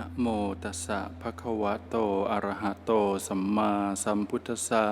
นะโมตัสสะภะคะวะโต อะระหะโต สัมมาสัมพุทธัสสะ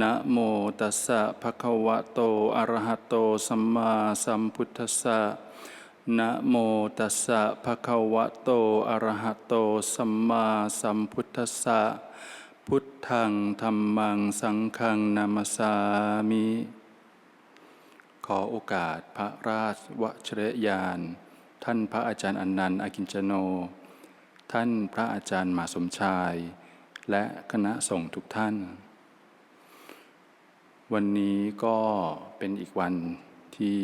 นะโมตัสสะภะคะวะโต อะระหะโต สัมมาสัมพุทธัสสะนะโมตัสสะภะคะวะโต อะระหะโต สัมมาสัมพุทธัสสะ พุทธังธัมมัง สังฆังนามัสสามิ ขอโอกาสพระราชวชรยาน ท่านพระอาจารย์อนันต์อากินจโน ท่านพระอาจารย์หมาสมชาย และคณะสงฆ์ทุกท่าน วันนี้ก็เป็นอีกวันที่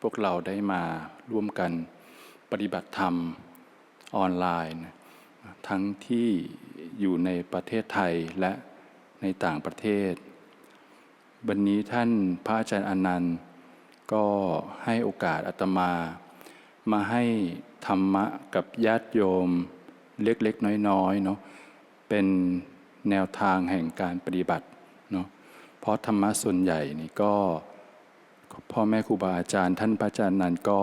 พวกเราได้มาร่วมกันปฏิบัติธรรมออนไลน์ ทั้งที่อยู่ในประเทศไทยและในต่างประเทศ วันนี้ท่านพระอาจารย์อนันต์ ก็ให้โอกาสอาตมา มาให้ธรรมะกับญาติโยมเล็กๆ น้อยๆเนาะเป็นแนวทางแห่งการปฏิบัติเนาะเพราะธรรมะส่วนใหญ่นี่ก็พ่อแม่ครูบาอาจารย์ ท่านพระอาจารย์นั้นก็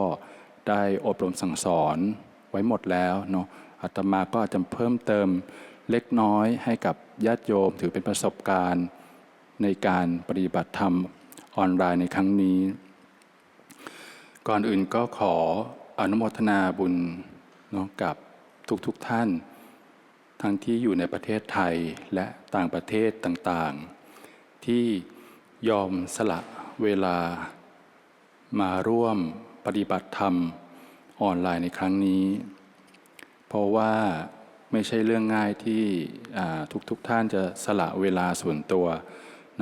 ได้อบรมสั่งสอนไว้หมดแล้วเนาะอาตมาก็อาจจะเพิ่มเติมเล็กน้อยให้กับญาติโยมถือเป็นประสบการณ์ในการปฏิบัติธรรมออนไลน์ในครั้งนี้ ก่อนอื่นก็ขอ อนุโมทนาบุญเนาะกับทุกๆทท่าน ทั้งที่อยู่ในประเทศไทยและต่างประเทศต่างๆ ที่ยอมสละเวลา มาร่วมปฏิบัติธรรมออนไลน์ในครั้งนี้ เพราะว่าไม่ใช่เรื่องง่ายที่ทุกๆทท่านจะสละเวลาส่วนตัว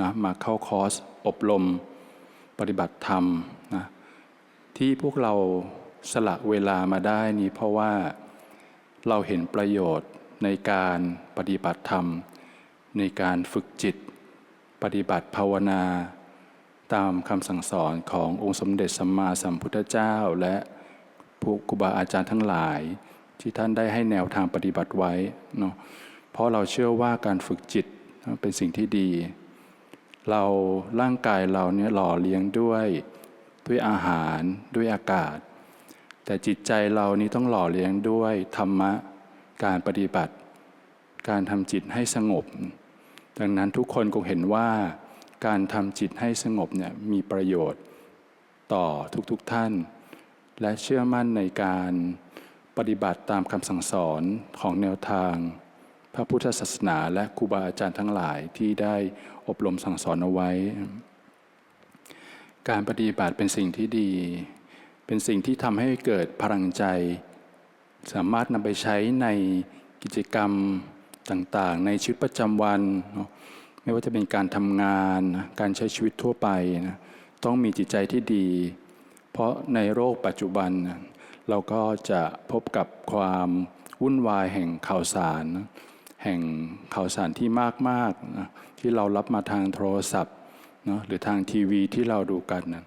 นะมาเข้าคอร์สอบรมปฏิบัติธรรมนะที่พวกเรา สละเวลามาได้นี้เพราะว่าเราเห็นประโยชน์ในการปฏิบัติธรรม ในการฝึกจิต ปฏิบัติภาวนา ตามคำสั่งสอนขององค์สมเด็จสัมมาสัมพุทธเจ้า และผู้ครูบาอาจารย์ทั้งหลาย ที่ท่านได้ให้แนวทางปฏิบัติไว้เนาะเพราะเราเชื่อว่าการฝึกจิตเป็นสิ่งที่ดี เราร่างกายเราเนี่ยหล่อเลี้ยงด้วยด้วยอาหารด้วยอากาศ แต่จิตใจเรานี้ต้องหล่อเลี้ยงด้วยธรรมะการปฏิบัติ การทำจิตให้สงบ ดังนั้นทุกคนคงเห็นว่าการทำจิตให้สงบเนี่ยมีประโยชน์ต่อทุกๆทท่าน และเชื่อมั่นในการปฏิบัติตามคำสั่งสอนของแนวทาง พระพุทธศาสนาและครูบาอาจารย์ทั้งหลายที่ได้อบรมสั่งสอนเอาไว้ การปฏิบัติเป็นสิ่งที่ดี เป็นสิ่งที่ทำให้เกิดพลังใจ สามารถนำไปใช้ในกิจกรรมต่างๆ ในชีวิตประจำวัน ไม่ว่าจะเป็นการทำงาน การใช้ชีวิตทั่วไปนะต้องมีจิตใจที่ดี เพราะในโลกปัจจุบัน เราก็จะพบกับความวุ่นวายแห่งข่าวสาร แห่งข่าวสารที่มากๆนะที่เรารับมาทางโทรศัพท์นะหรือทางทีวีที่เราดูกันนะ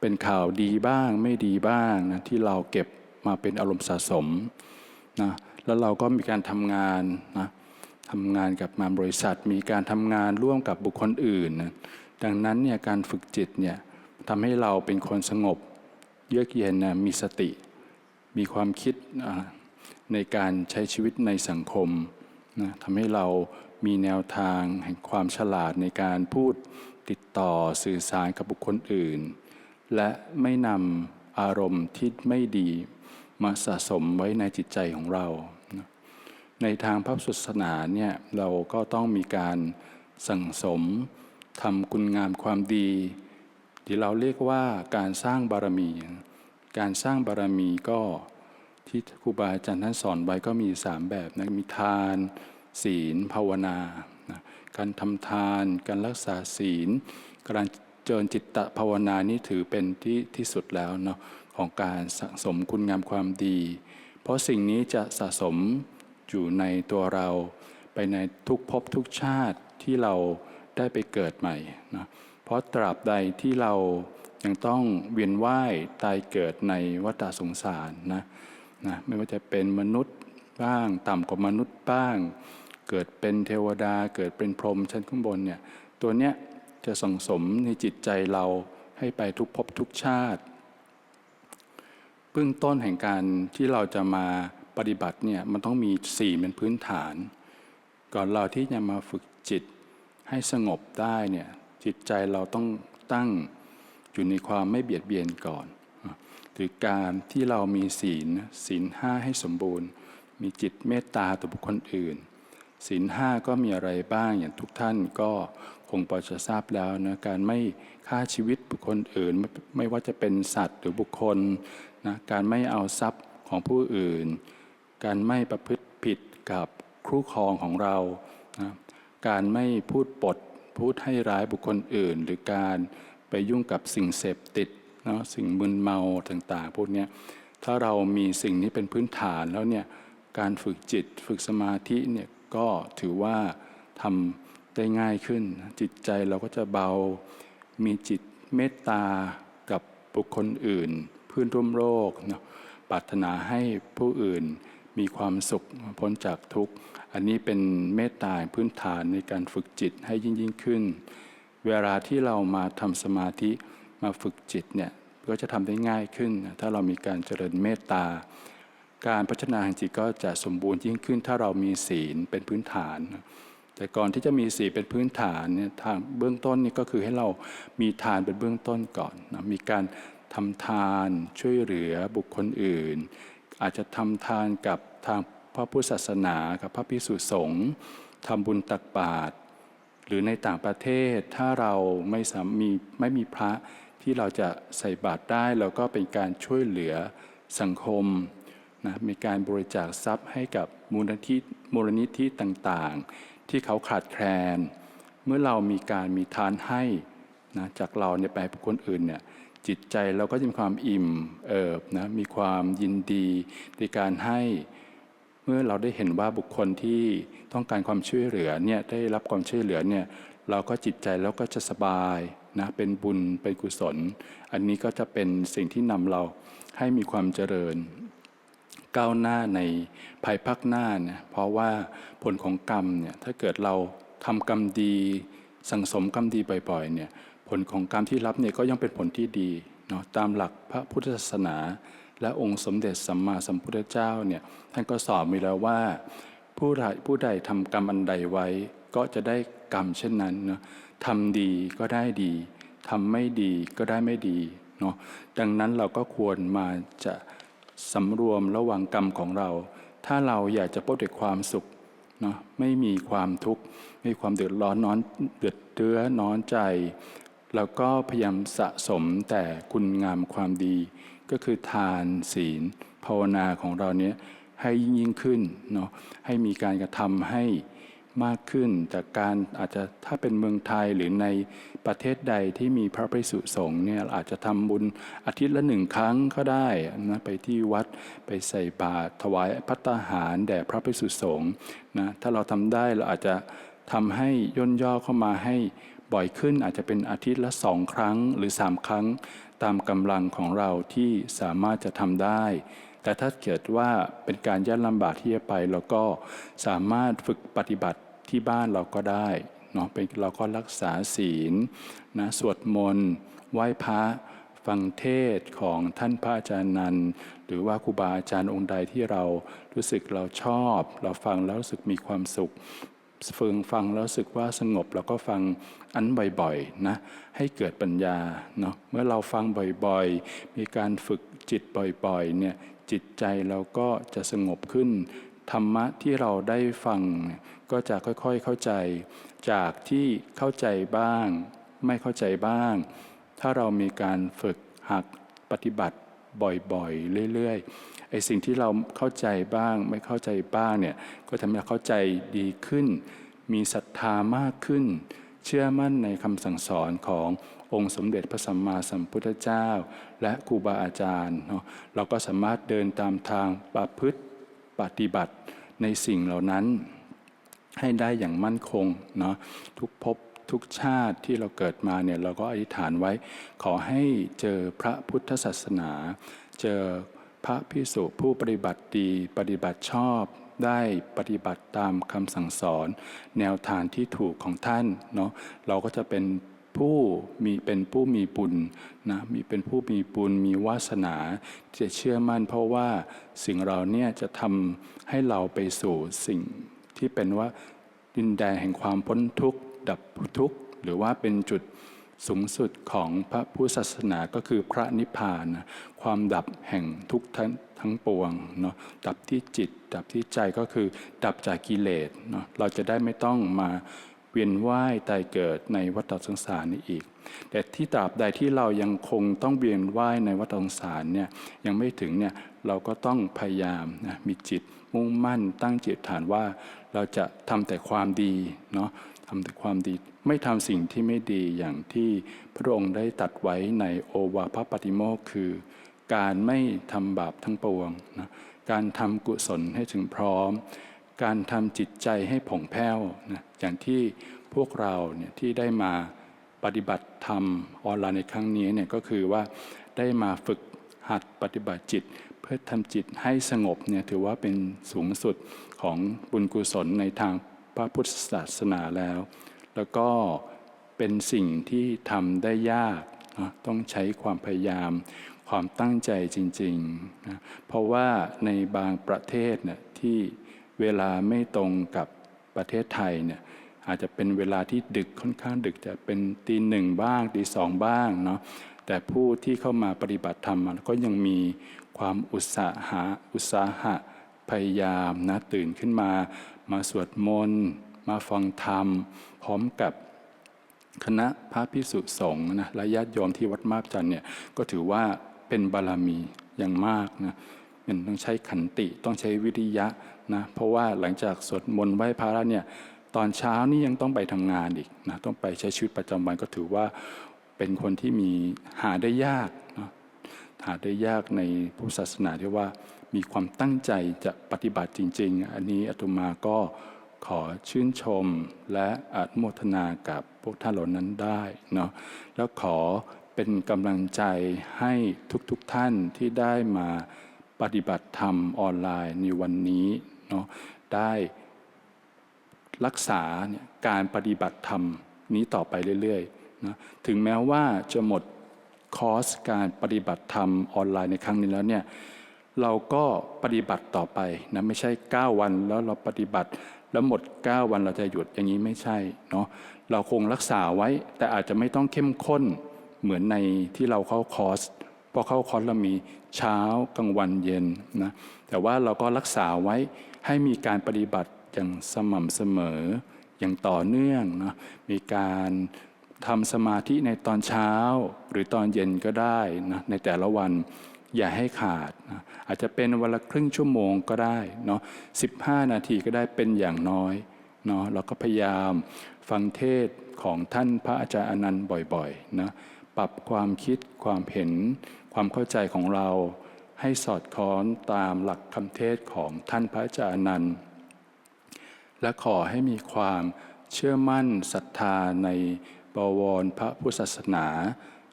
เป็นข่าวดีบ้างไม่ดีบ้างนะที่เราเก็บมาเป็นอารมณ์สะสมนะแล้วเราก็มีการทำงานนะทำงานกับมาบริษัท มีการทำงานร่วมกับบุคคลอื่นนะดังนั้นเนี่ยการฝึกจิตเนี่ยทำให้เราเป็นคนสงบ เยือกเย็นนะมีสติ มีความคิดในการใช้ชีวิตในสังคมนะทำให้เรามีแนวทางแห่งความฉลาดในการพูดติดต่อสื่อสารกับบุคคลอื่น และไม่นำอารมณ์ที่ไม่ดีมาสะสมไว้ในจิตใจของเรา ในทางพระศาสนาเนี่ยเราก็ต้องมีการสั่งสมทำคุณงามความดีที่เราเรียกว่าการสร้างบารมี การสร้างบารมีก็ที่ครูบาอาจารย์ท่านสอนไว้ก็มีสามแบบนะมีทาน ศีล ภาวนานะการทำทาน การรักษาศีล การ ริญจิตตภาวนานี่ถือเป็นที่ที่สุดแล้วเนาะของการสะสมคุณงามความดี เพราะสิ่งนี้จะสะสมอยู่ในตัวเรา ไปในทุกภพทุกชาติที่เราได้ไปเกิดใหม่นะเพราะตราบใดที่เรายังต้องเวียนว่ายตายเกิดในวัฏสงสารนะนะไม่ว่าจะเป็นมนุษย์บ้างต่ำกว่ามนุษย์บ้าง เกิดเป็นเทวดาเกิดเป็นพรหมชั้นข้างบนเนี่ยตัวเนี้ย จะส่งสมในจิตใจเราให้ไปทุกภพทุกชาติเบื้องต้นแห่งการที่เราจะมาปปฏิบัติเนี่ยมันต้องมีสี่เป็นพื้นฐาน ก่อนเราที่จะมาฝึกจิตให้สงบได้เนี่ยจิตใจเราต้องตั้งอยู่ในความไม่เบียดเบียนก่อนหรือการที่เรามีศีลศีลห้าให้สมบูรณ์ มีจิตเมตตาต่อบุคคลอื่น ศีลห้าก็มีอะไรบ้างอย่างทุกท่านก็คงพอจะทราบแล้วนะการไม่ฆ่าชีวิตบุคคลอื่นไม่ไม่ว่าจะเป็นสัตว์หรือบุคคลนะการไม่เอาทรัพย์ของผู้อื่น การไม่ประพฤติผิดกับครูครองของเรานะการไม่พูดปดพูดให้ร้ายบุคคลอื่น หรือการไปยุ่งกับสิ่งเสพติดเนาะสิ่งมึนเมาต่างๆพวกนี้ถ้าเรามีสิ่งนี้เป็นพื้นฐานแล้วเนี่ยการฝึกจิตฝึกสมาธิเนี่ย ก็ถือว่าทำได้ง่ายขึ้น จิตใจเราก็จะเบา มีจิตเมตตากับบุคคลอื่น เพื่อนร่วมโลกเนาะปรารถนาให้ผู้อื่นมีความสุขพ้นจากทุกข์ อันนี้เป็นเมตตาพื้นฐานในการฝึกจิตให้ยิ่งยิ่งขึ้น เวลาที่เรามาทำสมาธิมาฝึกจิตเนี่ยก็จะทำได้ง่ายขึ้น ถ้าเรามีการเจริญเมตตา การพัฒนาแห่งจิตก็จะสมบูรณ์ยิ่งขึ้นถ้าเรามีศีลเป็นพื้นฐาน แต่ก่อนที่จะมีศีลเป็นพื้นฐานเนี่ยทางเบื้องต้นนี่ก็คือให้เรามีทานเป็นเบื้องต้นก่อนนะมีการทำทานช่วยเหลือบุคคลอื่น อาจจะทำทานกับทางพระพุทธศาสนากับพระภิกษุสงฆ์ทำบุญตักบาตรหรือในต่างประเทศถ้าเราไม่สามมีไม่มีพระที่เราจะใส่บาตรได้เราก็เป็นการช่วยเหลือสังคม นะมีการบริจาคทรัพย์ให้กับมูลนิธิมูลนิธิต่างๆ ที่เขาขาดแคลน เมื่อเรามีการมีทานให้นะจากเราเนี่ยไปคนอื่นเนี่ยจิตใจเราก็จะมีความอิ่มเอิบนะมีความยินดีในการให้เมื่อเราได้เห็นว่าบุคคลที่ต้องการความช่วยเหลือเนี่ยได้รับความช่วยเหลือเนี่ยเราก็จิตใจแล้วก็จะสบายนะเป็นบุญเป็นกุศล อันนี้ก็จะเป็นสิ่งที่นำเราให้มีความเจริญ ก้าวหน้าในภายภาคหน้าเนี่ยเพราะว่าผลของกรรมเนี่ยถ้าเกิดเราทำกรรมดี สังสมกรรมดีบ่อยๆเนี่ยผลของกรรมที่รับเนี่ยก็ยังเป็นผลที่ดีเนาะตามหลักพระพุทธศาสนา และองค์สมเด็จสัมมาสัมพุทธเจ้าเนี่ยท่านก็สอนไว้แล้วว่า ผู้ใดผู้ใดทำกรรมอันใดไว้ ก็จะได้กรรมเช่นนั้นเนาะทำดีก็ได้ดีทำไม่ดีก็ได้ไม่ดีเนาะดังนั้นเราก็ควรมาจะ สำรวมระวังกรรมของเรา ถ้าเราอยากจะพบแต่ความสุขเนาะไม่มีความทุกข์ไม่มีความเดือดร้อนนอนเดือดเดื้อน้อนใจเราก็พยายามสะสมแต่คุณงามความดี ก็คือทานศีล ภาวนาของเราเนี้ยให้ยิ่งยิ่งขึ้นเนาะให้มีการกระทำให้ มากขึ้น จากการอาจจะถ้าเป็นเมืองไทยหรือในประเทศใดที่มีพระภิกษุสงฆ์เนี่ยอาจจะทำบุญอาทิตย์ละหนึ่งครั้งก็ได้นะไปที่วัดไปใส่บาตรถวายพัตตาหารแด่พระภิกษุสงฆ์นะถ้าเราทำได้เราอาจจะทำให้ย่นย่อเข้ามาให้บ่อยขึ้นอาจจะเป็นอาทิตย์ละสองครั้งหรือสามครั้ง ตามกำลังของเราที่สามารถจะทำได้ แต่ถ้าเกิดว่าเป็นการยากลำบากที่จะไปเราก็สามารถฝึกปฏิบัติที่บ้านเราก็ได้เนาะเป็นเราก็รักษาศีลนะสวดมนต์ไหว้พระฟังเทศของท่านพระอาจารย์นันหรือว่าครูบาอาจารย์องค์ใดที่เรารู้สึกเราชอบ เราฟังแล้วรู้สึกมีความสุขฝึงฟังแล้วรู้สึกว่าสงบเราก็ฟังอันบ่อยๆนะให้เกิดปัญญาเนาะเมื่อเราฟังบ่อยๆ มีการฝึกจิตบ่อยๆเนี่ย จิตใจเราก็จะสงบขึ้น ธรรมะที่เราได้ฟัง ก็จะค่อยๆเข้าใจ จากที่เข้าใจบ้าง ไม่เข้าใจบ้าง ถ้าเรามีการฝึกหักปฏิบัติบ่อยๆ เรื่อยๆไอ้สิ่งที่เราเข้าใจบ้าง ไม่เข้าใจบ้างเนี่ยก็ทำให้เราเข้าใจดีขึ้น มีศรัทธามากขึ้น เชื่อมั่นในคำสั่งสอนของ องค์สมเด็จพระสัมมาสัมพุทธเจ้า และครูบาอาจารย์เนาะเราก็สามารถเดินตามทางประพฤติปฏิบัติในสิ่งเหล่านั้น ให้ได้อย่างมั่นคงเนาะทุกภพทุกชาติที่เราเกิดมาเนี่ยเราก็อธิษฐานไว้ ขอให้เจอพระพุทธศาสนา เจอพระพิสุผู้ปฏิบัติดีปฏิบัติชอบได้ปฏิบัติตามคำสั่งสอน แนวทางที่ถูกของท่านเนาะเราก็จะเป็น ผู้มีเป็นผู้มีบุญนะมีเป็นผู้มีบุญมีวาสนาจะเชื่อมั่น เพราะว่าสิ่งเราเนี่ยจะทำให้เราไปสู่สิ่งที่เป็นว่าดินแดนแห่งความพ้นทุกข์ดับทุกข์หรือว่าเป็นจุดสูงสุดของพระพุทธศาสนาก็คือพระนิพพานนะความดับแห่งทุกทั้งทั้งปวงเนาะดับที่จิต ดับที่ใจก็คือดับจากกิเลสเนาะเราจะได้ไม่ต้องมา เวียนว่ายตายเกิดในวัฏสงสารนี้อีก แต่ที่ตราบใดที่เรายังคงต้องเวียนว่ายในวัฏสงสารเนี่ยยังไม่ถึงเนี่ยเราก็ต้องพยายามนะมีจิตมุ่งมั่นตั้งจิตฐานว่า เราจะทำแต่ความดีเนาะทำแต่ความดีไม่ทำสิ่งที่ไม่ดีอย่างที่พระองค์ได้ตัดไว้ในโอวาทปฏิโมกคือ การไม่ทำบาปทั้งปวงนะการทำกุศลให้ถึงพร้อม การทำจิตใจให้ผ่องแผ้วนะอย่างที่พวกเราเนี่ยที่ได้มาปฏิบัติธรรมออนไลน์ในครั้งนี้เนี่ยก็คือว่าได้มาฝึกหัดปฏิบัติจิต เพื่อทำจิตให้สงบเนี่ยถือว่าเป็นสูงสุดของบุญกุศลในทางพระพุทธศาสนาแล้ว แล้วก็เป็นสิ่งที่ทำได้ยากนะต้องใช้ความพยายาม ความตั้งใจจริงๆนะเพราะว่าในบางประเทศเนี่ยที่ เวลาไม่ตรงกับประเทศไทยเนี่ยอาจจะเป็นเวลาที่ดึกค่อนข้างดึกจะเป็นตีหนึ่งบ้างตีสองบ้างเนาะแต่ผู้ที่เข้ามาปฏิบัติธรรมก็ยังมีความอุตสาหะอุตสาหะพยายามนะตื่นขึ้นมา มาสวดมนต์มาฟังธรรม พร้อมกับคณะพระพิสุสงฆ์นะและญาติโยมที่วัดมาบจันทร์เนี่ยก็ถือว่าเป็นบารมีอย่างมากนะมันต้องใช้ขันติต้องใช้วิริยะ นะเพราะว่าหลังจากสวดมนต์ไหว้พระแล้วเนี่ยตอนเช้านี่ยังต้องไปทำงานอีกนะต้องไปใช้ชีวิตประจำวันก็ถือว่าเป็นคนที่มีหาได้ยากนะหาได้ยากในพุทธศาสนาที่ว่ามีความตั้งใจจะปฏิบัติจริง ๆ อันนี้อาตมาก็ขอชื่นชมและอนุโมทนากับพวกท่านเหล่านั้นได้เนาะแล้วขอเป็นกำลังใจให้ทุกๆทท่านที่ได้มาปฏิบัติธรรมออนไลน์ในวันนี้ เนาะได้รักษาการปฏิบัติธรรมนี้ต่อไปเรื่อยๆนะถึงแม้ว่าจะหมดคอร์สการปฏิบัติธรรมออนไลน์ในครั้งนี้แล้วเนี่ยเราก็ปฏิบัติต่อไปนะไม่ใช่ 9 วันแล้วเราปฏิบัติ แล้วหมด 9 วันเราจะหยุดอย่างนี้ไม่ใช่เนาะเราคงรักษาไว้ แต่อาจจะไม่ต้องเข้มข้นเหมือนในที่เราเข้าคอร์สพราะเข้าคอร์สเรามีเช้ากลางวันเย็นนะแต่ว่าเราก็รักษาไว้ ให้มีการปฏิบัติอย่างสม่ำเสมออย่างต่อเนื่องนะมีการทำสมาธิในตอนเช้าหรือตอนเย็นก็ได้นะในแต่ละวันอย่าให้ขาดนะอาจจะเป็นวันละครึ่งชั่วโมงก็ได้เนาะ15 นาทีก็ได้เป็นอย่างน้อยเนาะเราก็พยายามฟังเทศของท่านพระอาจารย์อนันต์บ่อยๆนะปรับความคิดความเห็นความเข้าใจของเรา ให้สอดคล้องตามหลักคำเทศของท่านพระอาจารย์นันและขอให้มีความเชื่อมั่นศรัทธาในบวรพระพุทธศาสนา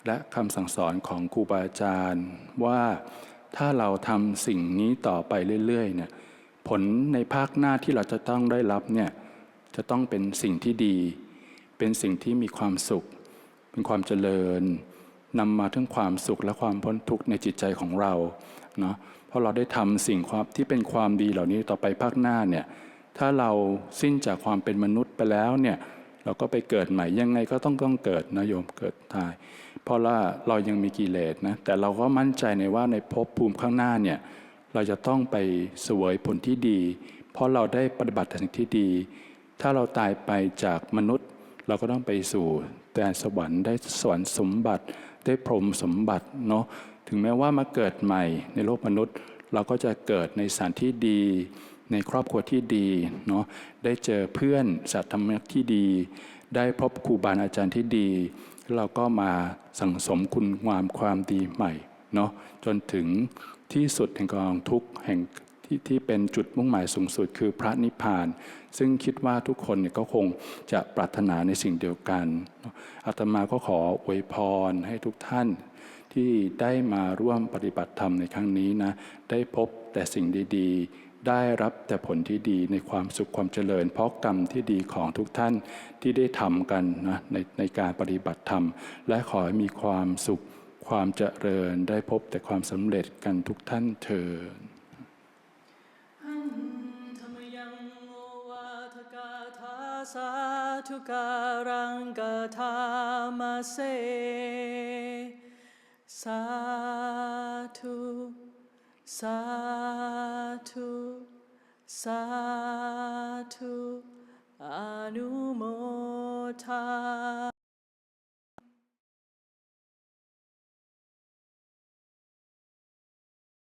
และคำสั่งสอนของครูบาอาจารย์ ว่าถ้าเราทำสิ่งนี้ต่อไปเรื่อยๆเนี่ยผลในภาคหน้าที่เราจะต้องได้รับเนี่ยจะต้องเป็นสิ่งที่ดี เป็นสิ่งที่มีความสุข เป็นความเจริญ นำมาถึงความสุขและความพ้นทุกข์ในจิตใจของเราเนาะเพราะเราได้ทำสิ่งความที่เป็นความดีเหล่านี้ต่อไปภาคหน้าเนี่ยถ้าเราสิ้นจากความเป็นมนุษย์ไปแล้วเนี่ยเราก็ไปเกิดใหม่ยังไงก็ต้องต้องเกิดนะโยมเกิดตาย เพราะว่าเรายังมีกิเลสนะแต่เราก็มั่นใจในว่าในภพภูมิข้างหน้าเนี่ยเราจะต้องไปเสวยผลที่ดี เพราะเราได้ปฏิบัติสิ่งที่ดี ถ้าเราตายไปจากมนุษย์ เราก็ต้องไปสู่แต่สวรรค์ได้สวรรค์สมบัติ ได้พรมสมบัติเนาะถึงแม้ว่ามาเกิดใหม่ในโลกมนุษย์ เราก็จะเกิดในสถานที่ดี ในครอบครัวที่ดีเนาะได้เจอเพื่อนสัตว์ธรรมที่ดี ได้พบครูบาอาจารย์ที่ดี เราก็มาสั่งสมคุณงามความดีใหม่เนาะจนถึงที่สุดแห่งกองทุกข์แห่ง ที่ที่เป็นจุดมุ่งหมายสูงสุดคือพระนิพพาน ซึ่งคิดว่าทุกคนเนี่ยก็คงจะปรารถนาในสิ่งเดียวกันอาตมาก็ขออวยพรให้ทุกท่านที่ได้มาร่วมปฏิบัติธรรมในครั้งนี้นะได้พบแต่สิ่งดีๆ ได้รับแต่ผลที่ดีในความสุขความเจริญ เพราะกรรมที่ดีของทุกท่านที่ได้ทำกันนะในในการปฏิบัติธรรม และขอให้มีความสุขความเจริญ ได้พบแต่ความสำเร็จกันทุกท่านเถิด Satukarangatamase Satu Satu Satu Anumota